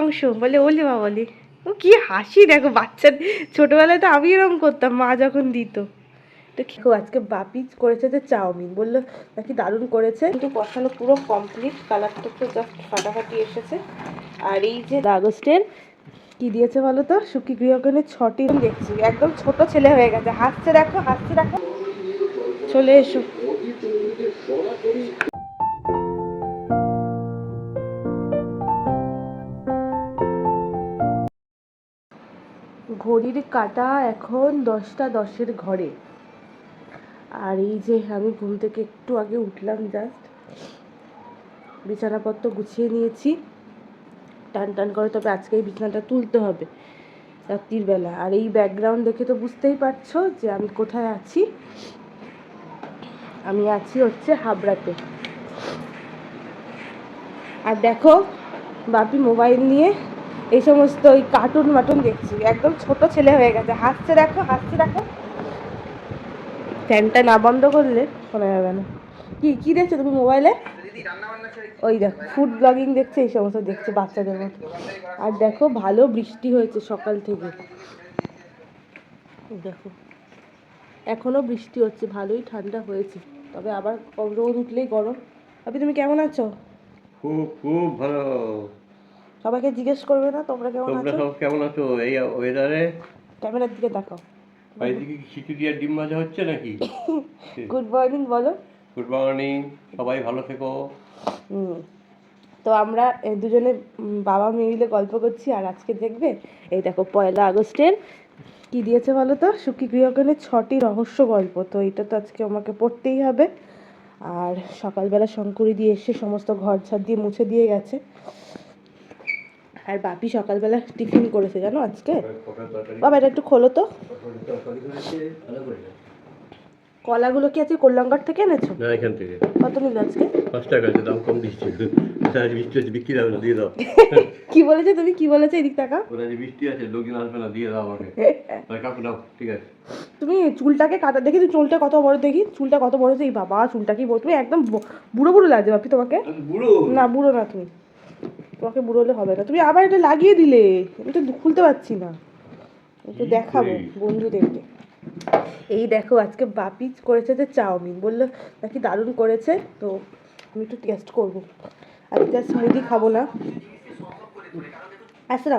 অংশ। বলে, ওলি বা বলি ও কি হাসি, দেখো, বাচ্চার ছোটবেলায় তো আমি এরকম করতাম, মা যখন দিত। তো কি আজকে বাপি করেছে যে চাউমিন। বলল, নাকি দারুণ করেছে। কিন্তু কষানো পুরো কমপ্লিট কালারটা তো জাস্ট ফাটাফাটি এসেছে। আর এই যে আগস্টের কি দিয়েছে বলো তো? সুখী গৃহকনের ছটি। দেখছি, একদম ছোট ছেলে হয়ে গেছে। হাসছে, দেখো হাসছে, দেখো। চলে এসো। ঘড়ির কাটা এখন দশটা দশের ঘরে। আর এই যে আমি ঘুম থেকে একটু আগে উঠলাম জাস্ট বিছানাপত্র গুছিয়ে নিয়েছি। টান টান করে তবে আজকে এই বিছানাটা তুলতে হবে রাত্রির বেলা। আর এই ব্যাকগ্রাউন্ড দেখে তো বুঝতেই পারছ যে আমি কোথায় আছি। আমি আছি হচ্ছে হাবড়াতে। আর দেখো, বাপি মোবাইল নিয়ে এই সমস্ত ওই কার্টুন মাটুন দেখছি। একদম ছোট ছেলে হয়ে গেছে। হাসছে দেখো হাসছে দেখো। ফ্যানটা না বন্ধ করলে শোনা যাবে না। কি কি দেখছ তুমি মোবাইলে? ওই দেখো ফুড ব্লগিং দেখছে, এই সমস্ত দেখছে বাচ্চাদের মতো। আর দেখো, ভালো বৃষ্টি হয়েছে সকাল থেকে। দেখো। এখনও বৃষ্টি হচ্ছে, ভালোই ঠান্ডা হয়েছে। তবে আবার রোদ উঠলেই গরম। আপনি তুমি কেমন আছো? খুব খুব ভালো। সবাইকে জিজ্ঞেস করবে না তোমরা কেমন তোমরা আছো? সব কেমন আছো এই ওয়েদারে ক্যামেরার দিকে তাকাও বাড়িদিকে কি খিচুড়ি আর ডিম ভাজা হচ্ছে নাকি? গুড মর্নিং বলো। গুড মর্নিং সবাই ভালো থেকো। হুম। তো আমরা দুজনে বাবা মেয়ে মিলে গল্প করছি আর আজকে দেখবে এই দেখো পয়লা আগস্টের কি দিয়েছে বলো তো? সুখী গৃহকনের ছটি রহস্য গল্প। তো এটা তো আজকে আমাকে পড়তেই হবে। আর সকালবেলা শঙ্করী দিয়ে এসে সমস্ত ঘর ছাদ দিয়ে মুছে দিয়ে গেছে। আর বাপি সকালবেলা টিফিন করেছে জানো আজকে? বাবা এটা একটু খোলো তো। কলাগুলো কি আজকে কল্যাণগড় থেকে এনেছো? না এখান থেকে। কত নিল আজকে? পাঁচ টাকা আছে দাম কম দিচ্ছে। আজ বৃষ্টি হচ্ছে বিক্রি হবে না দিয়ে দাও। কি বলেছে তুমি? কি বলেছে এদিক টাকা ওরা যে বৃষ্টি আছে লোকজন আসবে না দিয়ে দাও আমাকে। কাকু দাও ঠিক আছে। তুমি চুলটাকে কাটা দেখি তুমি চুলটা কত বড় দেখি। চুলটা কত বড় এই বাবা চুলটা কি বড়। তুমি একদম বুড়ো বুড়ো লাগছে বাপি তোমাকে? বুড়ো। না বুড়ো না তুমি। তোমাকে বুড়ো হলে হবে না। তুমি আবার এটা লাগিয়ে দিলে। আমি তো খুলতে পারছি না। একটু দেখাবো বন্ধুদেরকে। এই দেখো আজকে বাপি করেছে যে চাউমিন। বলল নাকি দারুণ করেছে তো আমি একটু টেস্ট করব। আজকে আর স্মুদি খাব না। আচ্ছা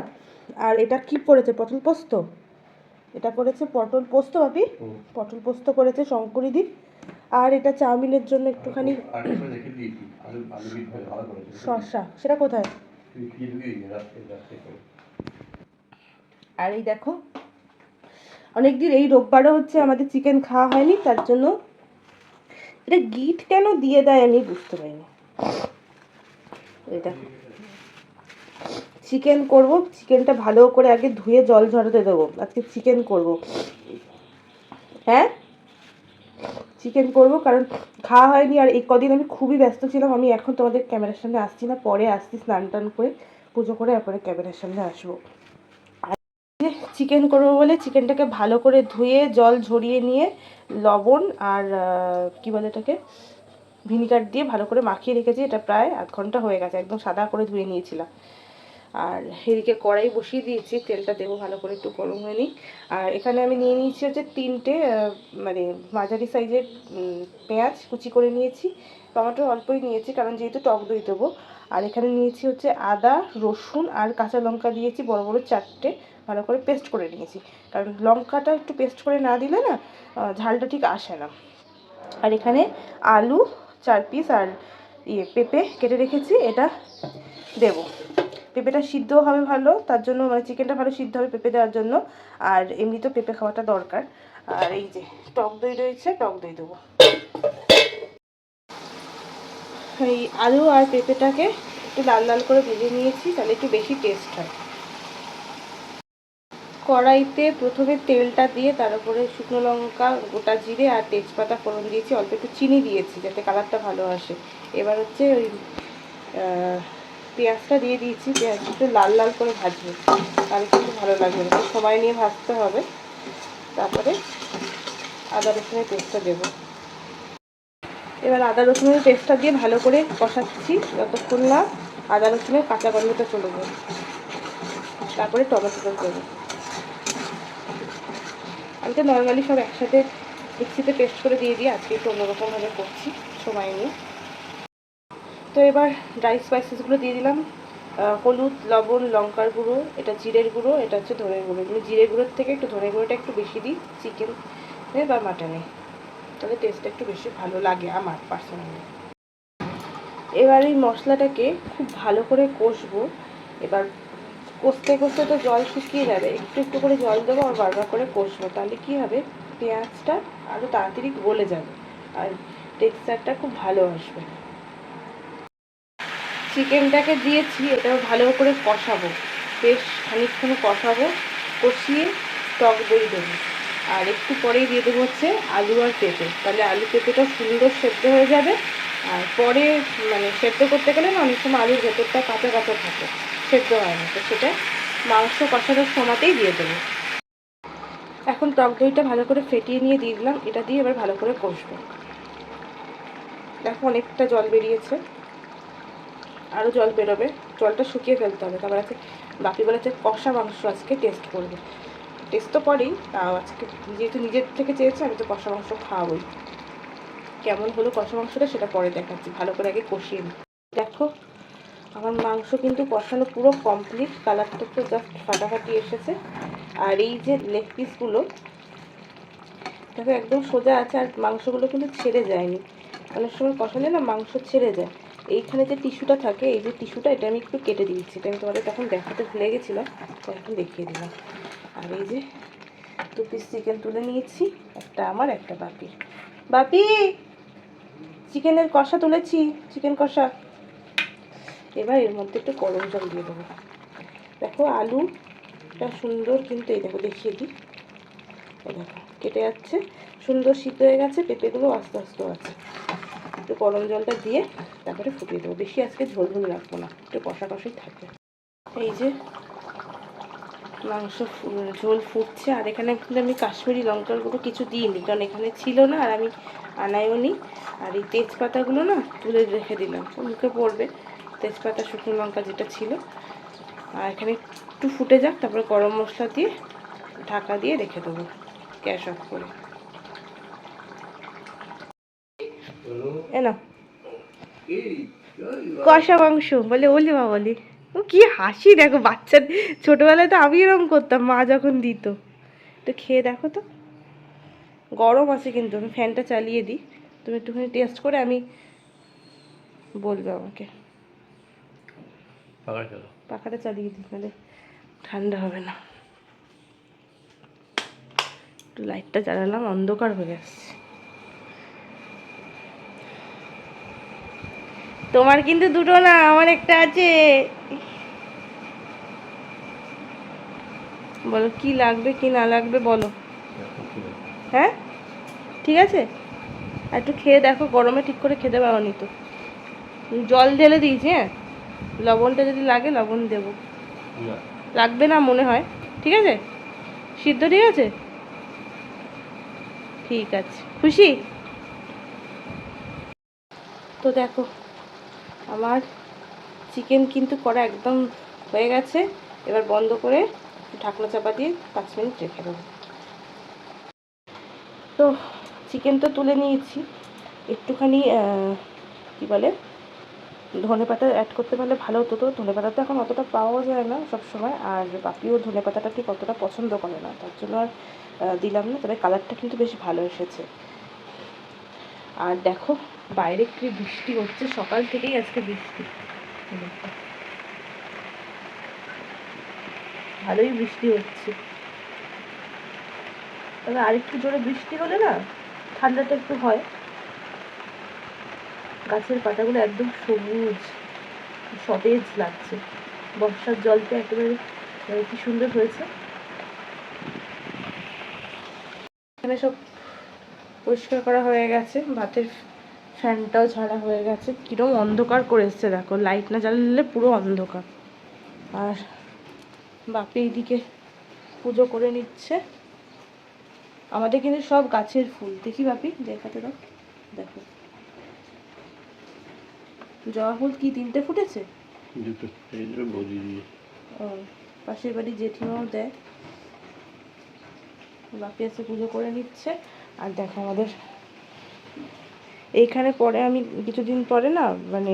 আর এটা কি করেছে পটল পোস্ত? এটা করেছে পটল পোস্ত বাপি? পটল পোস্ত করেছে শঙ্করীদি আর এটা চাউমিনের জন্য একটুখানি শসা। সেটা কোথায়? আর এই দেখো, অনেকদিন এই রোববারও হচ্ছে আমাদের চিকেন খাওয়া হয়নি, তার জন্য এটা গিট কেন দিয়ে দেয় আমি বুঝতে পারিনি। এটা চিকেন করব চিকেনটা ভালো করে আগে ধুয়ে জল ঝরাতে দেবো, আজকে চিকেন করব। হ্যাঁ? চিকেন করব, কারণ খাওয়া হয়নি আর এই কদিন আমি খুবই ব্যস্ত ছিলাম। আমি এখন তোমাদের ক্যামেরার সামনে আসছি না, পরে আসছি স্নান টান করে, পুজো করে তারপরে ক্যামেরার সামনে আসব। চিকেন করব বলে চিকেনটাকে ভালো করে ধুয়ে, জল ঝরিয়ে নিয়ে, লবণ আর কি বলে এটাকে ভিনিগার দিয়ে ভালো করে মাখিয়ে রেখেছি। এটা প্রায় আধ ঘণ্টা হয়ে গেছে, একদম সাদা করে ধুয়ে নিয়েছিলাম। আর এদিকে কড়াই বসিয়ে দিয়েছি, তেলটা দেবো ভালো করে একটু গরম হয়ে নিই আর এখানে আমি নিয়ে নিয়েছি হচ্ছে তিনটে মানে মাঝারি সাইজের পেঁয়াজ কুচি করে নিয়েছি। টমেটো অল্পই নিয়েছি, কারণ যেহেতু টক দই দেবো। আর এখানে নিয়েছি হচ্ছে আদা, রসুন আর কাঁচা লঙ্কা দিয়েছি, বড় বড় চারটে। ভালো করে পেস্ট করে নিয়েছি। কারণ লঙ্কাটা একটু পেস্ট করে না দিলে না ঝালটা ঠিক আসে না। আর এখানে আলু চার পিস আর ইয়ে পেঁপে কেটে রেখেছি, এটা দেব। পেঁপেটা সিদ্ধ হবে ভালো, তার জন্য মানে চিকেনটা ভালো সিদ্ধ হবে পেঁপে দেওয়ার জন্য। আর এমনিতেও পেঁপে খাওয়াটা দরকার। আর এই যে টক দই রয়েছে, টক দই দেবো। এই আলু আর পেঁপেটাকে একটু লাল লাল করে ভেজে নিয়েছি, তাহলে একটু বেশি টেস্ট হয়। কড়াইতে প্রথমে তেলটা দিয়ে তার উপরে শুকনো লঙ্কা, গোটা জিরে আর তেজপাতা ফোড়ন দিয়েছি, অল্প একটু চিনি দিয়েছি, যাতে কালারটা ভালো আসে। এবার হচ্ছে ওই পেঁয়াজটা দিয়ে দিয়েছি পেঁয়াজটা একটু লাল লাল করে ভাজবো। তাহলে কিন্তু ভালো লাগবে না। সময় নিয়ে ভাজতে হবে। তারপরে আদা রসুনের পেস্টটা দেবো। এবার আদা রসুনের পেস্টটা দিয়ে ভালো করে কষাচ্ছি যতক্ষণ না আদা রসুনের কাঁচা গন্ধটা চলে যায়। তারপরে টমেটোটা দেবো। আমি তো নর্মালি সব একসাথে মিক্সিতে পেস্ট করে দিয়ে দিই আজকে একটু অন্যরকমভাবে করছি সময় নিয়ে। তো এবার ড্রাই স্পাইসেসগুলো দিয়ে দিলাম। হলুদ, লবণ, লঙ্কার গুঁড়ো, এটা জিরের গুঁড়ো, এটা হচ্ছে ধনের গুঁড়ো। আমি জিরের গুঁড়োর থেকে একটু ধনের গুঁড়োটা একটু বেশি দিই চিকেনে বা মাটনে তাহলে টেস্টটা একটু বেশি ভালো লাগে আমার পার্সোনালি এবার এই মশলাটাকে খুব ভালো করে কষবো। এবার কষতে কষতে তো জল শুকিয়ে যাবে। একটু একটু করে জল দেবো আর বারবার করে কষবো। তাহলে কি হবে? পেঁয়াজটা আরও তাড়াতাড়ি গলে যাবে। আর টেক্সচারটা খুব ভালো আসবে। চিকেনটাকে দিয়েছি, এটাও ভালো করে কষাবো। বেশ খানিকক্ষণ কষাবো, কষিয়ে টক দই দেবো। আর একটু পরেই দিয়ে দেবো হচ্ছে আলু আর পেঁপে। তাহলে আলু পেঁপেটা সুন্দর সেদ্ধ হয়ে যাবে। আর পরে মানে সেদ্ধ করতে গেলে না, অনেক সময় আলুর ভেতরটা কাঁচা কাঁচা থাকে, সেদ্ধ হয় না। তো সেটা মাংস কষানোর সময়তেই দিয়ে দেবো। এখন টক দইটা ভালো করে ফেটিয়ে নিয়ে দিয়ে দিলাম। এটা দিয়ে এবার ভালো করে কষবো। দেখো অনেকটা জল বেরিয়েছে। আরও জল বেরোবে, জলটা শুকিয়ে ফেলতে হবে। তারপর আছে বাকি বলেছে, কষা মাংস আজকে টেস্ট করবে। টেস্ট তো পরেই, তাও আজকে যেহেতু নিজের থেকে চেয়েছে, আমি তো কষা মাংস খাওয়াবই। কেমন হলো কষা মাংসটা সেটা পরে দেখাচ্ছি, ভালো করে আগে কষিয়ে নিই। দেখো, আমার মাংস কিন্তু কষানো পুরো কমপ্লিট কালারটা তো জাস্ট ফাটাফাটি এসেছে। আর এই যে লেগ পিসগুলো দেখো একদম সোজা আছে, আর মাংসগুলো কিন্তু ছেড়ে যায়নি। অনেক সময় কষালে না মাংস ছেড়ে যায়। এইখানে যে টিস্যুটা থাকে, এই যে টিস্যুটা এটা আমি একটু কেটে দিয়েছি। এটা আমি তোমাদের তখন দেখাতে ভুলে গেছিলাম, তো এখন দেখিয়ে দিলাম। আর এই যে দু পিস চিকেন তুলে নিয়েছি, একটা আমার, একটা বাপি বাপি! চিকেনের কষা তুলেছি, চিকেন কষা। এবার এর মধ্যে একটু গরম জল দিয়ে দেবো। দেখো আলুটা সুন্দর কিন্তু এই দেখো, দেখিয়ে দিই। দেখো, কেটে যাচ্ছে, সুন্দর সিদ্ধ হয়ে গেছে পেঁপেগুলো আস্তে আস্তে আছে। একটু গরম জলটা দিয়ে তারপরে ফুটিয়ে দেবো। বেশি আজকে ঝোল ঝোল রাখব না, একটু কষা কষাই থাকে। এই যে মাংস ঝোল ফুটছে, আর এখানে কিন্তু আমি কাশ্মীরি লঙ্কার গুঁড়ো কিছু দিইনি, কারণ এখানে ছিল না আর আমি আনাইও নি। আর এই তেজপাতাগুলো না তুলে রেখে দিলাম, মুখে পড়বে। তেজপাতা, শুকনো লঙ্কা যেটা ছিল। আর এখানে একটু ফুটে যাক, তারপরে গরম মশলা দিয়ে ঢাকা দিয়ে রেখে দেবো, গ্যাস অফ করে। কষা মাংস বলে ওলি মা বলি। ও কি হাসি দেখো বাচ্চা ছোটবেলায় তো আমি এরকম করতাম মা যখন দিত। তো খেয়ে দেখো তো। গরম আছে কিন্তু আমি ফ্যানটা চালিয়ে দিই। তুমি একটুখানি টেস্ট করে আমি বলবে আমাকে। পাখাটা চালিয়ে দিই নাহলে ঠান্ডা হবে না। একটু লাইটটা জ্বালালাম অন্ধকার হয়ে আসছে তোমার কিন্তু দুটো না আমার একটা আছে। বলো কি লাগবে কি না লাগবে বলো। হ্যাঁ? ঠিক আছে? একটু খেয়ে দেখো গরমে ঠিক করে খেতে পারো নি তো। জল ঢেলে দিয়েছি হ্যাঁ? লবণটা যদি লাগে লবণ দেবো। লাগবে না মনে হয়। ঠিক আছে? সিদ্ধ ঠিক আছে? ঠিক আছে। খুশি? তো দেখো। আমার চিকেন কিন্তু করা একদম হয়ে গেছে। এবার বন্ধ করে ঢাকনা চাপা দিয়ে পাঁচ মিনিট রেখে দেবো। তো চিকেন তো তুলে নিয়েছি। একটুখানি কি বলে, ধনে পাতা অ্যাড করতে পারলে ভালো হতো তো। ধনে পাতা তো এখন অতটা পাওয়া যায় না সব সময় আর বাপিও ধনে পাতাটা ঠিক অতটা পছন্দ করে না। তার জন্য আর দিলাম না। তবে কালারটা কিন্তু বেশ ভালো এসেছে। আর দেখো, বাইরে কি বৃষ্টি হচ্ছে? সকাল থেকেই আজকে বৃষ্টি। ভালোই বৃষ্টি হচ্ছে। তবে আরেকটু জোরে বৃষ্টি হলে না, ঠান্ডাটা একটু হয়। গাছের পাতাগুলো একদম সবুজ, সতেজ লাগছে। বর্ষার জলটা একেবারে কি সুন্দর হয়েছে। এখানে সব পরিষ্কার করা হয়ে গেছে ভাতের ফ্যানটাও ঝাড়া হয়ে গেছে। কিরম অন্ধকার করে এসছে দেখো লাইট না জ্বালালে পুরো অন্ধকার। আর বাপি এইদিকে পুজো করে নিচ্ছে। আমাদের কিন্তু সব গাছের ফুল। দেখি বাপি দেখাতে দাও। দেখো। জবা ফুল কি তিনটে ফুটেছে? ও পাশের বাড়ি জেঠিমাও দেয়। বাপি আছে পুজো করে নিচ্ছে। আর দেখো আমাদের। এইখানে পরে আমি কিছুদিন পরে না মানে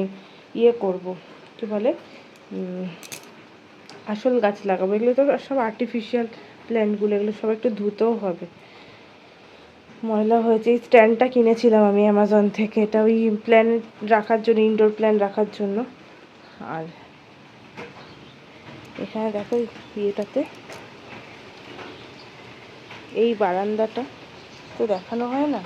ইয়ে করব, কি বলে আসল গাছ লাগাবো। এগুলো তো সব আর্টিফিশিয়াল প্ল্যান্টগুলো এগুলো সব একটু ধুতেও হবে। ময়লা হয়েছে, এই স্ট্যান্ডটা কিনেছিলাম আমি অ্যামাজন থেকে। এটা ওই প্ল্যান রাখার জন্য ইনডোর প্ল্যান রাখার জন্য। আর এখানে দেখো ইয়েটাতে, এই বারান্দাটা। তো দেখানো হয় না?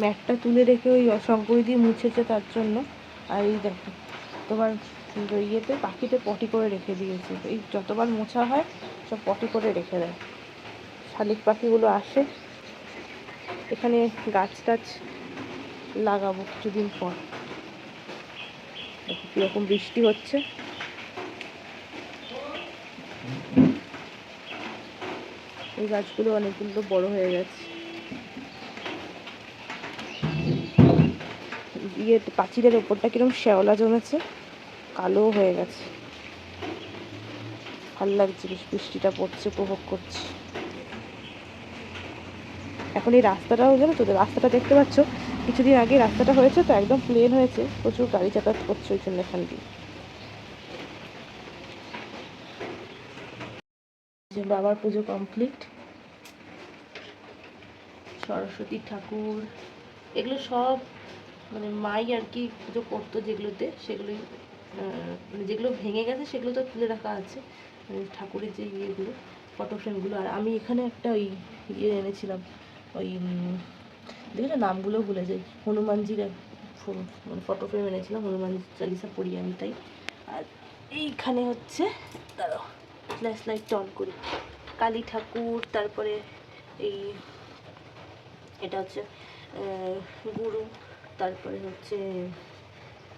ম্যাটটা তুলে রেখে ওই শঙ্করি দিয়ে মুছেছে তার জন্য। আর এই দেখো, তোমার ইয়েতে, পাখিতে পটি করে রেখে দিয়েছে। এই যতবার মোছা হয়, সব পটি করে রেখে দেয়। শালিক পাখিগুলো আসে। এখানে গাছ টাছ লাগাবো কিছুদিন পর। কীরকম বৃষ্টি হচ্ছে। এই গাছগুলো অনেকগুলো বড় হয়ে গেছে। ইয়ে পাঁচিলের ওপরটা কীরকম শ্যাওলা জমেছে, কালো হয়ে গেছে। ভালো লাগছে বেশ, বৃষ্টিটা পড়ছে, উপভোগ করছি। এখন এই রাস্তাটাও, জানো তো, রাস্তাটা দেখতে পাচ্ছ? কিছুদিন আগে রাস্তাটা হয়েছে তো, একদম প্লেন হয়েছে। প্রচুর গাড়ি যাতায়াত করছে ওই জন্য এখান দিয়ে। যে বাবার পুজো কমপ্লিট সরস্বতী ঠাকুর, এগুলো সব মানে মাই আর কি পুজো করতো যেগুলোতে, সেগুলোই মানে যেগুলো ভেঙে গেছে সেগুলো তো তুলে রাখা আছে মানে ঠাকুরের যে ইয়েগুলো ফটো ফ্রেমগুলো আর আমি এখানে একটা ওই ইয়ে এনেছিলাম, ওই দেখেছ নামগুলো ভুলে যাই, হনুমানজির মানে ফটো ফ্রেম এনেছিলাম হনুমান চালিসা পড়ি আমি তাই। আর এইখানে হচ্ছে, দাঁড়াও। ফ্ল্যাশ লাইটটা অন করি। কালী ঠাকুর, তারপরে এই এটা হচ্ছে গুরু, তারপরে হচ্ছে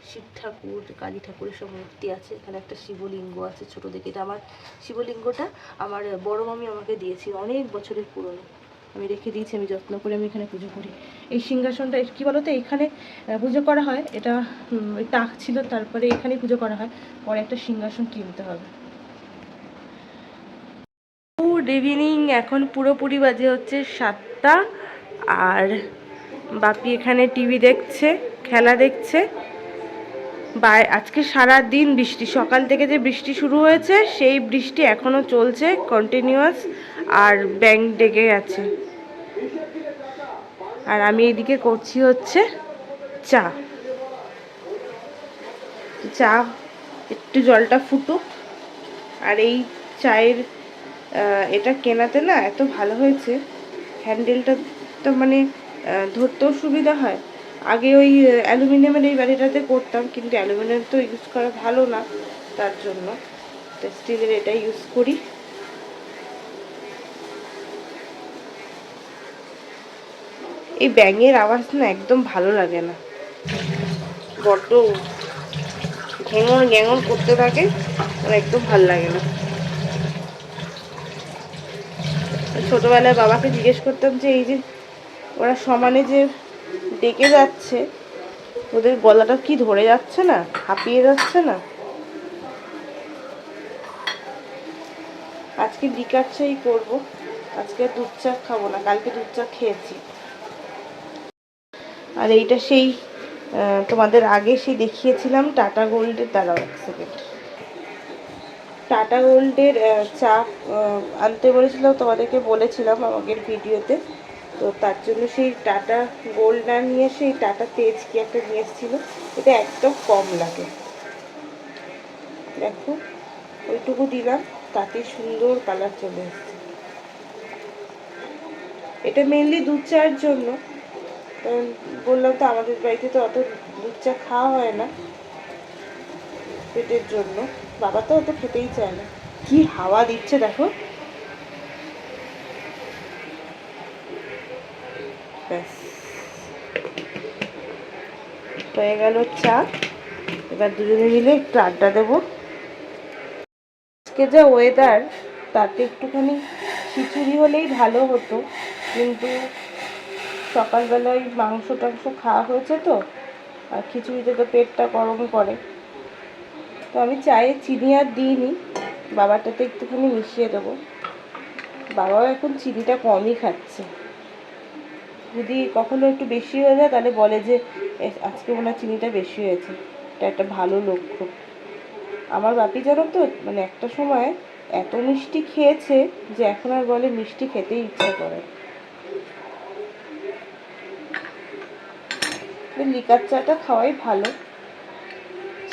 শিব ঠাকুর, কালী ঠাকুরের সব মূর্তি আছে। এখানে একটা শিবলিঙ্গ আছে ছোট দেখে এটা আমার শিবলিঙ্গটা আমার বড় মামি আমাকে দিয়েছিল অনেক বছরের পুরনো। আমি রেখে দিয়েছি, আমি যত্ন করে আমি এখানে পুজো করি। এই সিংহাসনটা কী বলতো? এখানে পুজো করা হয়। এটা তাক ছিল, তারপরে এখানে পুজো করা হয়। পরে একটা সিংহাসন কিনতে হবে। গুড ইভিনিং এখন পুরোপুরি বাজে হচ্ছে সাতটা, আর বাপি এখানে টিভি দেখছে, খেলা দেখছে। বা আজকে সারা দিন বৃষ্টি, সকাল থেকে যে বৃষ্টি শুরু হয়েছে, সেই বৃষ্টি এখনও চলছে কন্টিনিউয়াস আর ব্যাং ডেকে আছে আর আমি এদিকে করছি হচ্ছে চা। চা, একটু জলটা ফুটুক, আর এই চায়ের এটা কেনাতে না এত ভালো হয়েছে। হ্যান্ডেলটা তো মানে ধরতেও সুবিধা হয়। আগে ওই অ্যালুমিনিয়ামের এই বাড়িটাতে করতাম, কিন্তু অ্যালুমিনিয়াম তো ইউজ করা ভালো না তার জন্য। তো স্টিলের এটা ইউজ করি। এই ব্যাঙের আওয়াজ না একদম ভালো লাগে না। বড্ড ঘেঙর ঘেঙর করতে থাকে আর একদম ভালো লাগে না। ছোটবেলায় বাবাকে জিজ্ঞেস করতাম যে, এই যে ওরা সমানে যে ডেকে যাচ্ছে, ওদের গলাটা কি ধরে যাচ্ছে না? হাঁপিয়ে যাচ্ছে না? আজকে লিকার চাই করব। আজকে দুধ চা খাব না, কালকে দুধ চা খেয়েছি। আর এইটা সেই তোমাদের আগে সেই দেখিয়েছিলাম টাটা গোল্ডের দাঁড়াও এক সেকেন্ড টাটা গোল্ডের চা আনতে বলেছিলাম, তোমাদেরকে বলেছিলাম আমাদের ভিডিওতে। তো তার জন্য সেই টাটা গোল্ড না নিয়ে সেই টাটা তেজ কি একটা নিয়ে এসেছিল, এটা একদম কম লাগে। দেখো, ওইটুকু দিলাম, তাতে সুন্দর কালার চলে এসছে। এটা মেনলি দুধ চায়ের জন্য। বললাম তো, আমাদের বাড়িতে তো অত দুধ চা খাওয়া হয় না। পেটের জন্য। বাবা তো অত খেতেই চায় না। কি হাওয়া দিচ্ছে দেখো। ব্যাস। হয়ে গেল চা। এবার দুজনে মিলে একটু আড্ডা দেবো। আজকে যা ওয়েদার তাতে একটুখানি খিচুড়ি হলেই ভালো হতো। কিন্তু সকালবেলায় মাংস টাংস খাওয়া হয়েছে তো, আর খিচুড়িতে তো পেটটা গরম করে। তো আমি চায়ে চিনি আর দিইনি। বাবারটাতে একটুখানি মিশিয়ে দেবো। বাবাও এখন চিনিটা কমই খাচ্ছে। যদি কখনো একটু বেশি হয়ে যায় তাহলে বলে যে "এ, আজকে হয় চিনিটা বেশি হয়েছে। এটা একটা ভালো লক্ষ্য। আমার বাপি জানো তো মানে একটা সময় এত মিষ্টি খেয়েছে যে এখন আর বলে মিষ্টি খেতেই ইচ্ছা করে। লিকার চাটা খাওয়াই ভালো।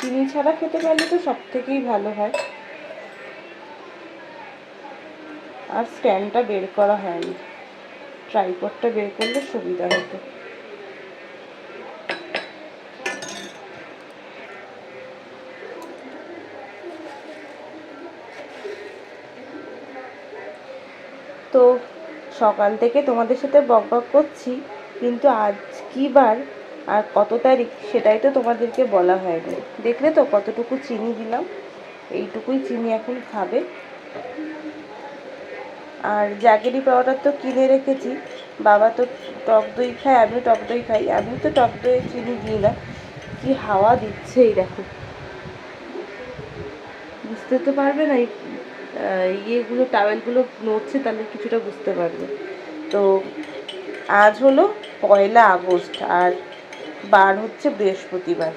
চিনি ছাড়া খেতে পারলে তো সব থেকেই ভালো হয়। আর স্ট্যান্ডটা বের করা হয়নি। ট্রাইপডটা বের করলে সুবিধা হতো। তো সকাল থেকে তোমাদের সাথে বক বক করছি, কিন্তু আজ কি বার আর কত তারিখ সেটাই তো তোমাদেরকে বলা হয়নি। দেখলে তো কতটুকু চিনি দিলাম, এইটুকুই চিনি এখন খাবে। আর জাগেরি পাউডার তো কিনে রেখেছি, বাবা তো টক দই খায়, আমিও টক দই খাই আমি তো টক দই চিনি দিই না। কি হাওয়া দিচ্ছে এই দেখো। বুঝতে তো পারবে না, এই ইয়েগুলো, টাওয়েলগুলো নড়ছে, তাহলে কিছুটা বুঝতে পারবে। তো আজ হলো পয়লা আগস্ট, আর বার হচ্ছে বৃহস্পতিবার।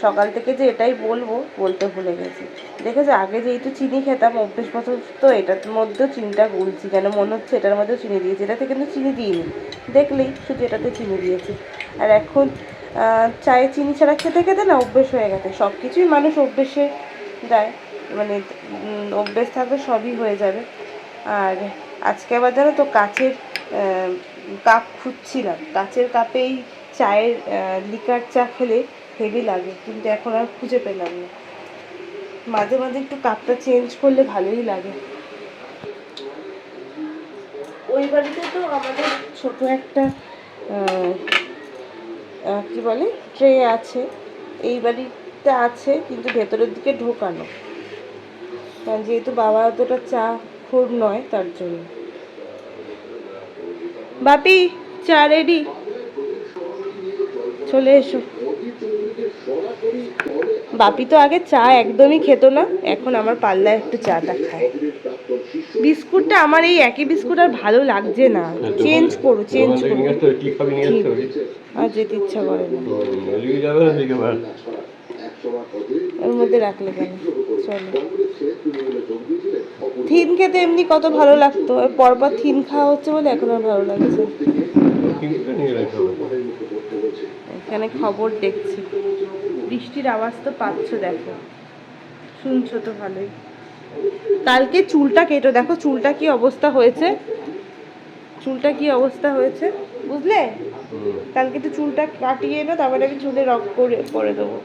সকাল থেকে যে এটাই বলব বলতে ভুলে গেছি। দেখেছ আগে যেহেতু চিনি খেতাম অভ্যেস তো এটার মধ্যেও চিনিটা গুলছি কেন? মনে হচ্ছে এটার মধ্যেও চিনি দিয়েছি। এটাতে কিন্তু চিনি দিইনি। দেখলেই শুধু এটাতে চিনি দিয়েছি। আর এখন চায়ে চিনি ছাড়া খেতে খেতে না অভ্যেস হয়ে গেছে। সব কিছুই মানুষ অভ্যেসে দেয় মানে অভ্যেস থাকলে সবই হয়ে যাবে। আর আজকে আবার জানো তো আহ, কাপ খুঁজছিলাম। কাছের কাপেই চায়ের লিকার চা খেলে হেভি লাগে, কিন্তু এখন আর খুঁজে পেলাম না। মাঝে মাঝে একটু কাপটা চেঞ্জ করলে ভালোই লাগে। ওই বাড়িতে তো আমাদের ছোট একটা কি বলে ট্রে আছে। এই বাড়িতে আছে, কিন্তু ভেতরের দিকে ঢোকানো। কারণ যেহেতু বাবা অতটা চা খুব নয়, তার জন্য। বাপি, চা রেডি চলে এসো। বাপি তো আগে চা একদমই খেত না এখন আমার পাল্লায় একটু চাটা খায়। বিস্কুটটা আমার এই একই বিস্কুট আর ভালো লাগছে না। চেঞ্জ করো চেঞ্জ করো? আর যেতে ইচ্ছা করে না। ওর মধ্যে রাখলে কেন? চলো। থিন খেতে এমনি কত ভালো লাগতো। পরপর থিন খাওয়া হচ্ছে বলে এখন আর ভালো লাগছে না। কিনতে নিয়ে রাখতে হবে। এখানে খবর দেখছি। বৃষ্টির আওয়াজ তো পাচ্ছ দেখো। শুনছো তো ভালোই। কালকে চুলটা কেটো দেখো চুলটা কি অবস্থা হয়েছে। চুলটা কি অবস্থা হয়েছে বুঝলে? কালকে তো চুলটা কাটিয়ে এনো তারপরে আমি চুলে রক করে করে দেবো।